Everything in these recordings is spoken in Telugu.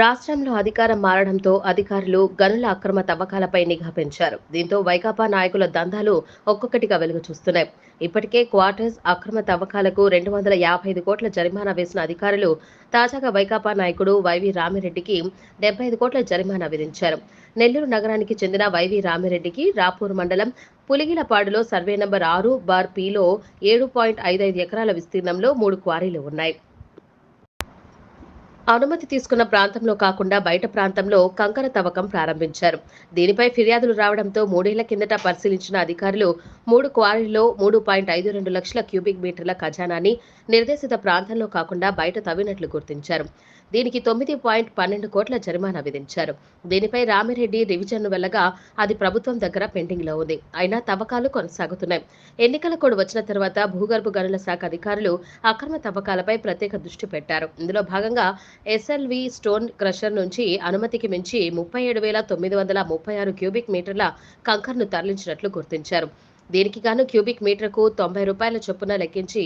రాష్ట్రంలో అధికారం మారడంతో అధికారులు గనుల అక్రమ తవ్వకాలపై నిఘా పెంచారు. దీంతో వైకాపా నాయకుల దందాలు ఒక్కొక్కటిగా వెలుగు చూస్తున్నాయి ఇప్పటికే క్వార్టర్స్ అక్రమ తవ్వకాలకు రెండు వందల యాభై ఐదు కోట్ల జరిమానా వేసిన అధికారులు తాజాగా వైకాపా నాయకుడు వైవి రామిరెడ్డికి డెబ్బై ఐదు కోట్ల జరిమానా విధించారు. నెల్లూరు నగరానికి చెందిన వైవి రామిరెడ్డికి రాపూర్ మండలం పులిగిలపాడులో సర్వే నంబర్ ఆరు బార్ పిలో ఏడు పాయింట్ ఐదు ఐదు ఎకరాల విస్తీర్ణంలో మూడు క్వారీలు ఉన్నాయి. అనుమతి తీసుకున్న ప్రాంతంలో కాకుండా బయట ప్రాంతంలో కంకర తవ్వకం ప్రారంభించారు. దీనిపై ఫిర్యాదులు రావడంతో మూడేళ్ళ కిందట పరిశీలించిన అధికారులు మూడు క్వారీల్లో మూడు పాయింట్ ఐదు రెండు లక్షల క్యూబిక్ మీటర్ల ఖజానాన్ని నిర్దేశిత ప్రాంతంలో కాకుండా బయట తవ్వినట్లు గుర్తించారు. దీనికి తొమ్మిది పాయింట్ పన్నెండు కోట్ల జరిమానా విధించారు. దీనిపై రామిరెడ్డి రివిజన్ను వెళ్ళగా అది ప్రభుత్వం దగ్గర పెండింగ్లో ఉంది. అయినా తవ్వకాలు కొనసాగుతున్నాయి. ఎన్నికల కోడ్ వచ్చిన తర్వాత భూగర్భ గనుల శాఖ అధికారులు అక్రమ తవ్వకాలపై ప్రత్యేక దృష్టి పెట్టారు. ఇందులో భాగంగా ఎస్ఎల్వి స్టోన్ క్రషర్ నుంచి అనుమతికి మించి ముప్పై ఏడు వేల తొమ్మిది వందల ముప్పై ఆరు క్యూబిక్ మీటర్ల కంకర్ను తరలించినట్లు గుర్తించారు. దీనికి గాను క్యూబిక్ మీటర్కు తొంభై రూపాయల చొప్పున లెక్కించి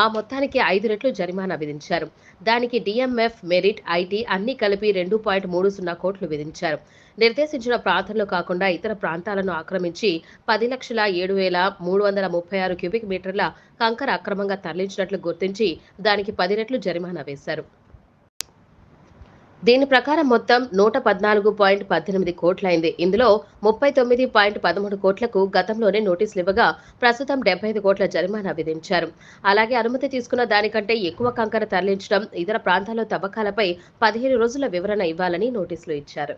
ఆ మొత్తానికి ఐదు రెట్లు జరిమానా విధించారు. దానికి డిఎంఎఫ్ మెరిట్ ఐటీ అన్ని కలిపి రెండు పాయింట్ మూడు సున్నా కోట్లు విధించారు. నిర్దేశించిన ప్రాంతంలో కాకుండా ఇతర ప్రాంతాలను ఆక్రమించి పది లక్షల ఏడు వేల మూడు వందల ముప్పై ఆరు క్యూబిక్ మీటర్ల కంకర అక్రమంగా తరలించినట్లు గుర్తించి దానికి పది రెట్లు జరిమానా వేశారు. దీని ప్రకారం మొత్తం నూట పద్నాలుగు పాయింట్ పద్దెనిమిది కోట్లయింది ఇందులో ముప్పై తొమ్మిది పాయింట్ పదమూడు కోట్లకు గతంలోనే నోటీసులు ఇవ్వగా ప్రస్తుతం డెబ్బై ఐదు కోట్ల జరిమానా విధించారు. అలాగే అనుమతి తీసుకున్న దానికంటే ఎక్కువ కంకర తరలించడం ఇతర ప్రాంతాల్లో తవ్వకాలపై పదిహేను రోజుల వివరణ ఇవ్వాలని నోటీసులు ఇచ్చారు.